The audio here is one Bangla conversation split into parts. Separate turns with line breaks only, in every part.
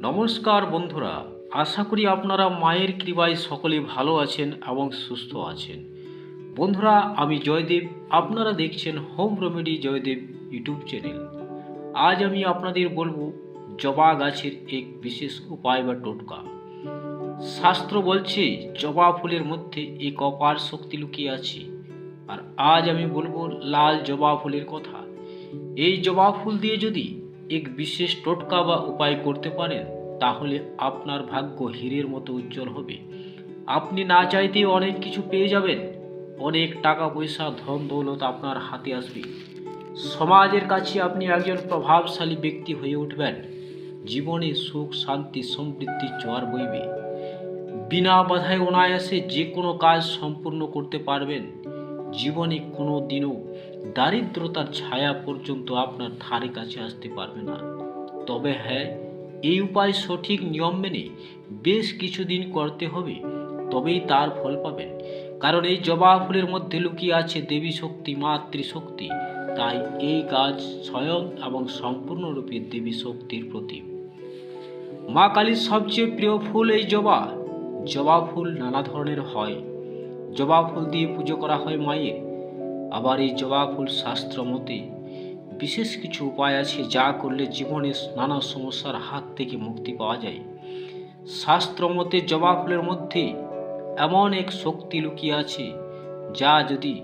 নমস্কার বন্ধুরা, আশা করি আপনারা মায়ের কৃপায় সকলে ভালো আছেন এবং সুস্থ আছেন। বন্ধুরা, আমি জয়দেব, আপনারা দেখছেন home remedy Joydev YouTube channel. আজ আমি আপনাদের বলব জবা গাছের এক বিশেষ উপায় বা টোটকা। শাস্ত্র বলছে, জবা ফুলের মধ্যে এক অপার শক্তি লুকিয়ে আছে। আর আজ আমি বলব লাল জবা ফুলের কথা। এই জবা ফুল দিয়ে যদি এক বিশেষ টোটকা বা উপায় করতে পারেন, তাহলে আপনার ভাগ্য হীরের মতো উজ্জ্বল হবে। আপনি না চাইতেই অনেক কিছু পেয়ে যাবেন। অনেক টাকা পয়সা ধন দৌলত আপনার হাতে আসবে। সমাজের কাছে আপনি একজন প্রভাবশালী ব্যক্তি হয়ে উঠবেন। জীবনে সুখ, শান্তি, সমৃদ্ধি জোয়ার বইবে। বিনা বাধায় অনায়াসে যে কোনো কাজ সম্পূর্ণ করতে পারবেন। জীবনে কোনো দিনও দারিদ্রতার ছায়া পর্যন্ত আপনার ধারে কাছে আসতে পারবে না। তবে হ্যাঁ এই উপায় সঠিক নিয়ম মেনে বেশ কিছুদিন করতে হবে, তবেই তার ফল পাবেন। কারণ এই জবা ফুলের মধ্যে লুকিয়ে আছে দেবী শক্তি মাতৃশক্তি তাই এই গাছ স্বয়ং এবং সম্পূর্ণরূপে দেবী শক্তির প্রতীক। মা কালীর সবচেয়ে প্রিয় ফুল এই জবা। জবা ফুল নানা ধরনের হয়। জবা ফুল দিয়ে পুজো করা হয় মায়ের আবার এই জবা ফুল শাস্ত্র মতে বিশেষ কিছু উপায় আছে যা করলে জীবনে নানা সমস্যার হাত থেকে মুক্তি পাওয়া যায়। শাস্ত্র মতে জবা ফুলের মধ্যে এমন এক শক্তি লুকিয়ে আছে যা যদি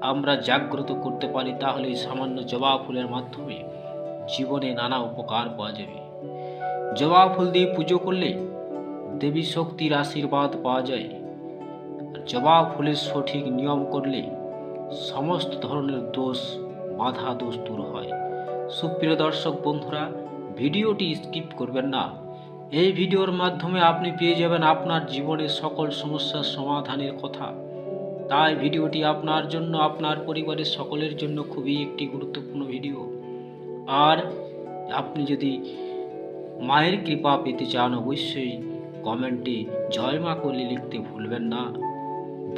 আমরা জাগ্রত করতে পারি তাহলে সামান্য জবা ফুলের মাধ্যমে জীবনে নানা উপকার পাওয়া যাবে। জবা ফুল দিয়ে পুজো করলে দেবী শক্তির আশীর্বাদ পাওয়া যায়। জবা ফুলের সঠিক নিয়ম করলে সমস্ত ধরনের দোষ, বাধা দোষ দূর হয়। সুপ্রিয় দর্শক বন্ধুরা, ভিডিওটি স্কিপ করবেন না। এই ভিডিওর মাধ্যমে আপনি পেয়ে যাবেন আপনার জীবনের সকল সমস্যার সমাধানের কথা। তাই ভিডিওটি আপনার জন্য, আপনার পরিবারের সকলের জন্য খুবই একটি গুরুত্বপূর্ণ ভিডিও। আর আপনি যদি মায়ের কৃপা পেতে চান, অবশ্যই কমেন্টে জয় মা কলি লিখতে ভুলবেন না।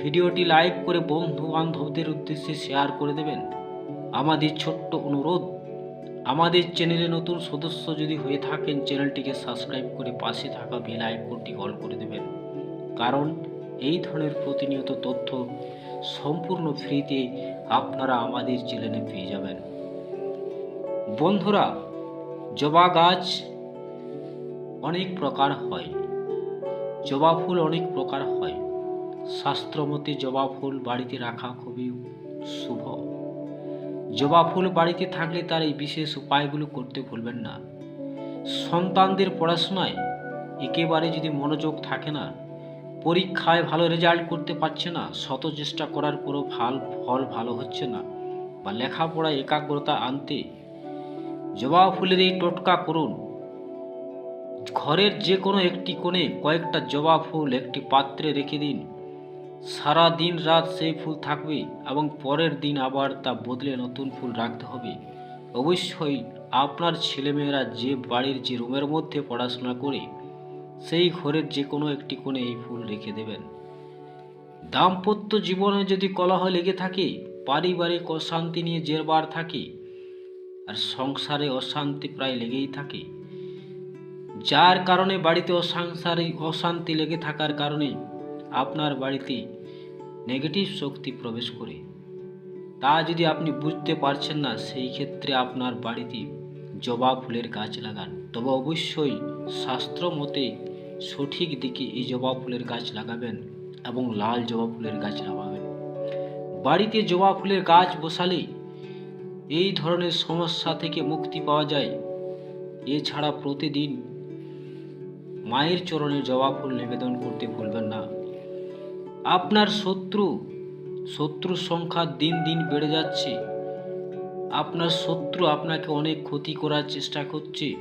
ভিডিওটি লাইক করে বন্ধু বান্ধবদের উদ্দেশ্যে শেয়ার করে দেবেন। আমাদের ছোট্ট অনুরোধ, আমাদের চ্যানেলে নতুন সদস্য যদি হয়ে থাকেন, চ্যানেলটিকে সাবস্ক্রাইব করে পাশে থাকা বেল আইকনটি অল করে দেবেন। কারণ এই ধরনের প্রতিনিয়ত তথ্য সম্পূর্ণ ফ্রিতে আপনারা আমাদের চ্যানেলে পেয়ে যাবেন। বন্ধুরা, জবা গাছ অনেক প্রকার হয়, জবা ফুল অনেক প্রকার হয়। শাস্ত্রমতে জবা ফুল বাড়িতে রাখা খুবই শুভ। জবা ফুল বাড়িতে থাকলে তার এই বিশেষ উপায়গুলো করতে ভুলবেন না। সন্তানদের পড়াশোনায় একেবারে যদি মনোযোগ থাকে না, পরীক্ষায় ভালো রেজাল্ট করতে পারছে না শত চেষ্টা করার পরও ভালো ফল ভালো হচ্ছে না বা লেখাপড়ায় একাগ্রতা আনতে জবা ফুলের এই টোটকা করুন। ঘরের যে কোনো একটি কোণে কয়েকটা জবা ফুল একটি পাত্রে রেখে দিন। সারা দিন রাত সেই ফুল থাকবে এবং পরের দিন আবার তা বদলে নতুন ফুল রাখতে হবে। অবশ্যই আপনার ছেলেমেয়েরা যে বাড়ির যে রুমের মধ্যে পড়াশোনা করে, সেই ঘরের যে কোনো একটি কোণে এই ফুল রেখে দেবেন। দাম্পত্য জীবনে যদি কলহ লেগে থাকে, পারিবারিক অশান্তি নিয়ে জেরবার থাকে, আর সংসারে অশান্তি প্রায় লেগেই থাকে। যার কারণে বাড়িতে অসাংসারিক অশান্তি লেগে থাকার কারণে আপনার বাড়িতে নেগেটিভ শক্তি প্রবেশ করে। তা যদি আপনি বুঝতে পারছেন না, সেই ক্ষেত্রে আপনার বাড়িতে জবা ফুলের গাছ লাগান। তবে অবশ্যই শাস্ত্র মতে সঠিক দিকে এই জবা ফুলের গাছ লাগাবেন এবং লাল জবা ফুলের গাছ লাগাবেন। বাড়িতে জবা ফুলের গাছ বসালে এই ধরনের সমস্যা থেকে মুক্তি পাওয়া যায়। এছাড়া প্রতিদিন মায়ের চরণে জবা ফুল নিবেদন করতে ভুলবেন না। আপনার শত্রু, শত্রুর সংখ্যা দিন দিন বেড়ে যাচ্ছে। আপনার শত্রু আপনাকে অনেক ক্ষতি করার চেষ্টা করছে।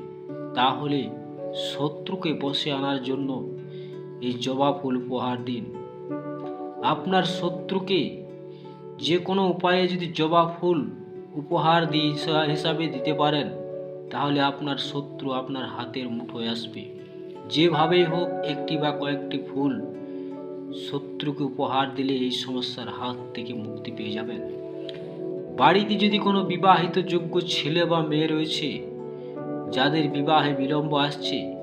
তাহলে শত্রুকে বসে আনার জন্য এই জবা ফুল উপহার দিন। আপনার শত্রুকে যে কোনো উপায়ে যদি জবা ফুল উপহার দিয়ে হিসাবে দিতে পারেন, তাহলে আপনার শত্রু আপনার হাতের মুঠোয় আসবে। যেভাবেই হোক, একটি বা কয়েকটি ফুল শত্রুকে উপহার দিলে এই সমস্যার হাত থেকে মুক্তি পেয়ে যাবেন। বাড়িতে যদি কোনো বিবাহিত যোগ্য ছেলে বা মেয়ে রয়েছে, যাদের বিবাহে বিলম্ব আসছে,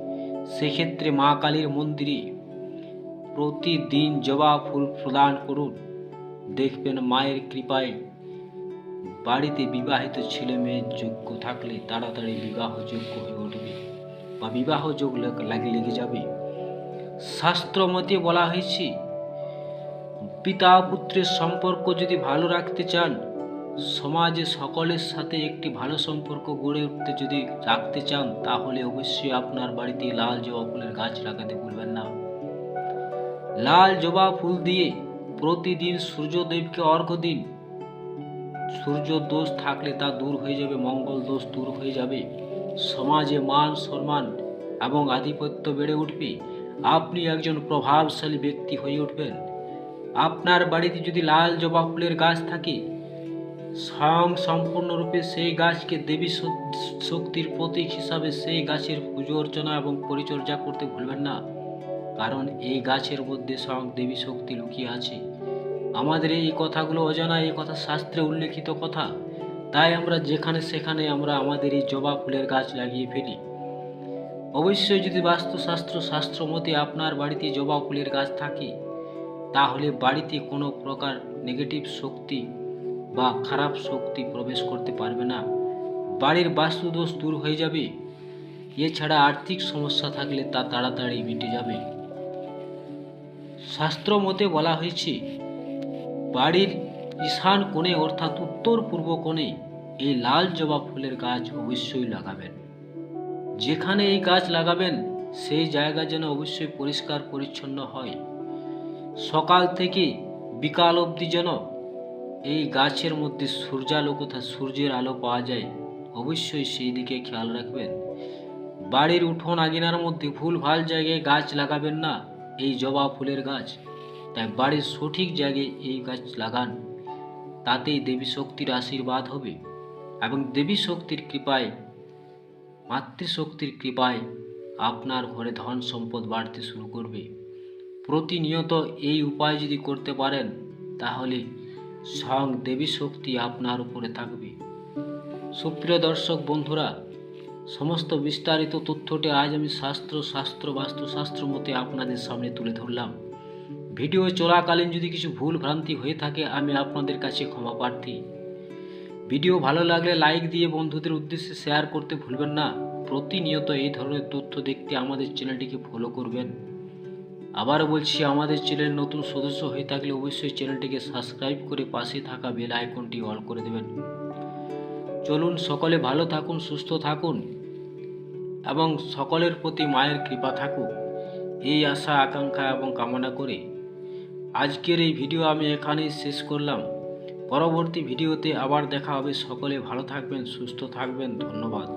সেক্ষেত্রে মা কালীর মন্দিরে প্রতিদিন জবা ফুল প্রদান করুন। দেখবেন মায়ের কৃপায় বাড়িতে বিবাহিত ছেলে মেয়ের যোগ্য থাকলে তাড়াতাড়ি বিবাহ যোগ্য হয়ে উঠবে বা বিবাহ যোগ লাগ- লাগে লেগে যাবে। শাস্ত্র মতে বলা হয়েছে, পিতা পুত্রের সম্পর্ক যদি ভালো রাখতে চান, সমাজে সকলের সাথে একটি ভালো সম্পর্ক গড়ে উঠতে যদি রাখতে চান, তাহলে অবশ্যই আপনার বাড়িতে লাল জবা ফুলের গাছ লাগাতে ভুলবেন না। লাল জবা ফুল দিয়ে প্রতিদিন সূর্যদেবকে অর্ঘ্য দিন। সূর্য দোষ থাকলে তা দূর হয়ে যাবে, মঙ্গল দোষ দূর হয়ে যাবে। সমাজে মান সম্মান এবং আধিপত্য বেড়ে উঠবে। আপনি একজন প্রভাবশালী ব্যক্তি হয়ে উঠবেন। আপনার বাড়িতে যদি লাল জবা ফুলের গাছ থাকে, স্বয়ং সম্পূর্ণরূপে সেই গাছকে দেবী শক্তির প্রতীক হিসাবে সেই গাছের পুজো অর্চনা এবং পরিচর্যা করতে ভুলবেন না। কারণ এই গাছের মধ্যে স্বয়ং দেবী শক্তি লুকিয়ে আছে। আমাদের এই কথাগুলো অজানা, এই কথা শাস্ত্রে উল্লেখিত কথা। তাই আমরা যেখানে সেখানে আমরা আমাদের এই জবা ফুলের গাছ লাগিয়ে ফেলি। অবশ্যই যদি বাস্তুশাস্ত্র শাস্ত্র মতে আপনার বাড়িতে জবা ফুলের গাছ থাকে, তাহলে বাড়িতে কোনো প্রকার নেগেটিভ শক্তি বা খারাপ শক্তি প্রবেশ করতে পারবে না। বাড়ির বাস্তুদোষ দূর হয়ে যাবে। এছাড়া আর্থিক সমস্যা থাকলে তা তাড়াতাড়ি মিটে যাবে। শাস্ত্র মতে বলা হয়েছে, বাড়ির ঈশান কোণে অর্থাৎ উত্তর পূর্ব কোণে এই লাল জবা ফুলের গাছ অবশ্যই লাগাবেন। যেখানে এই গাছ লাগাবেন, সেই জায়গা যেন অবশ্যই পরিষ্কার পরিচ্ছন্ন হয়। সকাল থেকে বিকাল অবধি যেন এই গাছের মধ্যে সূর্যালো কোথায় সূর্যের আলো পাওয়া যায়, অবশ্যই সেই দিকে খেয়াল রাখবেন। বাড়ির উঠোন আগিনার মধ্যে ভুল ভালো জায়গায় গাছ লাগাবেন না, এই জবা ফুলের গাছ। তাই বাড়ির সঠিক জায়গায় এই গাছ লাগান, তাতেই দেবী শক্তির আশীর্বাদ হবে এবং দেবী শক্তির কৃপায় মাতৃশক্তির কৃপায় আপনার ঘরে ধন সম্পদ বাড়তে শুরু করবে। প্রতিনিয়ত এই উপায় যদি করতে পারেন, তাহলে স্বয়ং দেবী শক্তি আপনার উপরে থাকবে। সুপ্রিয় দর্শক বন্ধুরা, সমস্ত বিস্তারিত তথ্যটি আজ আমি শাস্ত্র শাস্ত্র, বাস্তুশাস্ত্র মতে আপনাদের সামনে তুলে ধরলাম। ভিডিও চলাকালীন যদি কিছু ভুল ভ্রান্তি হয়ে থাকে, আমি আপনাদের কাছে ক্ষমা প্রার্থী। ভিডিও ভালো লাগলে লাইক দিয়ে বন্ধুদের উদ্দেশ্যে শেয়ার করতে ভুলবেন না। প্রতিনিয়ত এই ধরনের তথ্য দেখতে আমাদের চ্যানেলটিকে ফলো করবেন। আবারও বলছি, আমাদের চ্যানেল নতুন সদস্য হয়ে থাকলে অবশ্যই চ্যানেলটিকে সাবস্ক্রাইব করে পাশে থাকা বেল আইকনটি অল করে দেবেন। চলুন, সকলে ভালো থাকুন, সুস্থ থাকুন এবং সকলের প্রতি মায়ের কৃপা থাকুক। এই আশা, আকাঙ্ক্ষা এবং কামনা করে আজকের এই ভিডিও আমি এখানেই শেষ করলাম। পরবর্তী ভিডিওতে আবার দেখা হবে। সকলে ভালো থাকবেন সুস্থ থাকবেন। ধন্যবাদ।